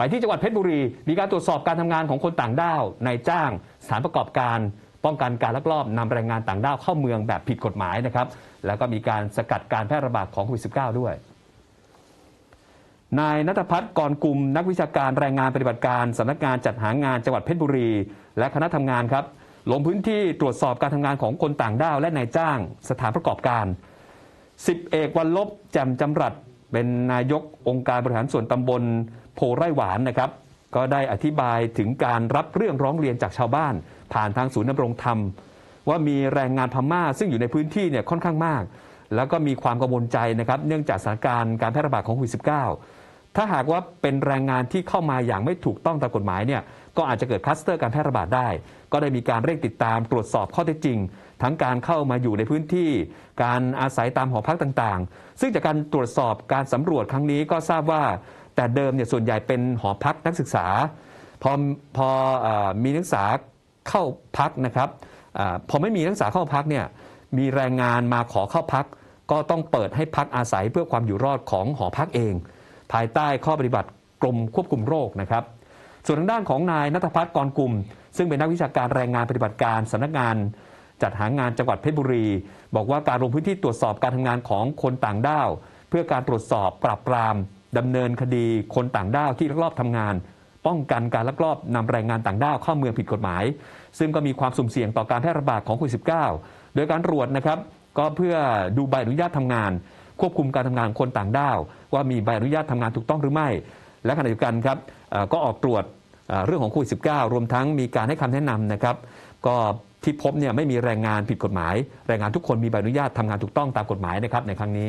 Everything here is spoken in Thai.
ไปที่จังหวัดเพชรบุรี มีการตรวจสอบการทำงานของคนต่างด้าวนายจ้าง สถานประกอบการ ป้องกันการลักลอบนำแรงงานต่างด้าวเข้าเมืองแบบผิดกฎหมายนะครับ แล้วก็มีการสกัดการแพร่ระบาดของโควิด -19 ด้วย นายนัทพัฒน์กรกุม นักวิชาการแรงงานปฏิบัติการสำนักงานจัดหางานจังหวัดเพชรบุรี และคณะทำงานครับลงพื้นที่ตรวจสอบการทำงานของคนต่างด้าวและนายจ้าง สถานประกอบการสิบเอกวันลบแจ่มจำรัด เป็นนายกองค์การบริหารส่วนตำบลโพไร่หวานนะครับ ก็ได้อธิบายถึงการรับเรื่องร้องเรียนจากชาวบ้าน ผ่านทางศูนย์ดำรงธรรม ว่ามีแรงงานพม่า ซึ่งอยู่ในพื้นที่เนี่ยค่อนข้างมาก แล้วก็มีความกังวลใจนะครับ เนื่องจากสถานการณ์การแพร่ระบาดของโควิด -19 ถ้าหากว่าเป็นแรงงานที่เข้ามาอย่างไม่ถูกต้องตามกฎหมายเนี่ยก็อาจจะเกิดคลัสเตอร์การแพร่ระบาดได้ ก็ได้มีการเร่งติดตามตรวจสอบข้อเท็จจริง ทั้งการเข้ามาอยู่ในพื้นที่ การอาศัยตามหอพักต่างๆ ซึ่งจากการตรวจสอบการสำรวจครั้งนี้ก็ทราบว่าแต่เดิมเนี่ยส่วนใหญ่เป็นหอพักนักศึกษา พอพออมีนักศึกษาเข้าพักนะครับอพอไม่มีนักศึกษาเข้าพักเนี่ยมีแรงงานมาขอเข้าพัก ก็ต้องเปิดให้พักอาศัยเพื่อความอยู่รอดของหอพักเอง ภายใต้ข้อปฏิบัติกรมควบคุมโรคนะครับ ส่วนทางด้านของนายนัทพัฒน์กรกลุ่ม ซึ่งเป็นนักวิชาการแรงงานปฏิบัติการสำนักงานจัดหางานจังหวัดเพชรบุรี บอกว่าการลงพื้นที่ตรวจสอบการทำงานของคนต่างด้าว เพื่อการตรวจสอบปราบปรามดำเนินคดีคนต่างด้าวที่ลักลอบทำงาน ป้องกันการลักลอบนำแรงงานต่างด้าวเข้าเมืองผิดกฎหมาย ซึ่งก็มีความสุ่มเสี่ยงต่อการแพร่ระบาดของโควิด -19 โดยการตรวจนะครับ ก็เพื่อดูใบอนุญาตทำงาน ควบคุมการทำงานของคนต่างด้าว ว่ามีใบอนุญาตทำงานถูกต้องหรือไม่ และขณะเดียวกันครับก็ออกตรวจเรื่องของโควิด -19 รวมทั้งมีการให้คำแนะนำนะครับ ก็ที่พบเนี่ยไม่มีแรงงานผิดกฎหมาย แรงงานทุกคนมีใบอนุญาตทำงานถูกต้องตามกฎหมายนะครับในครั้งนี้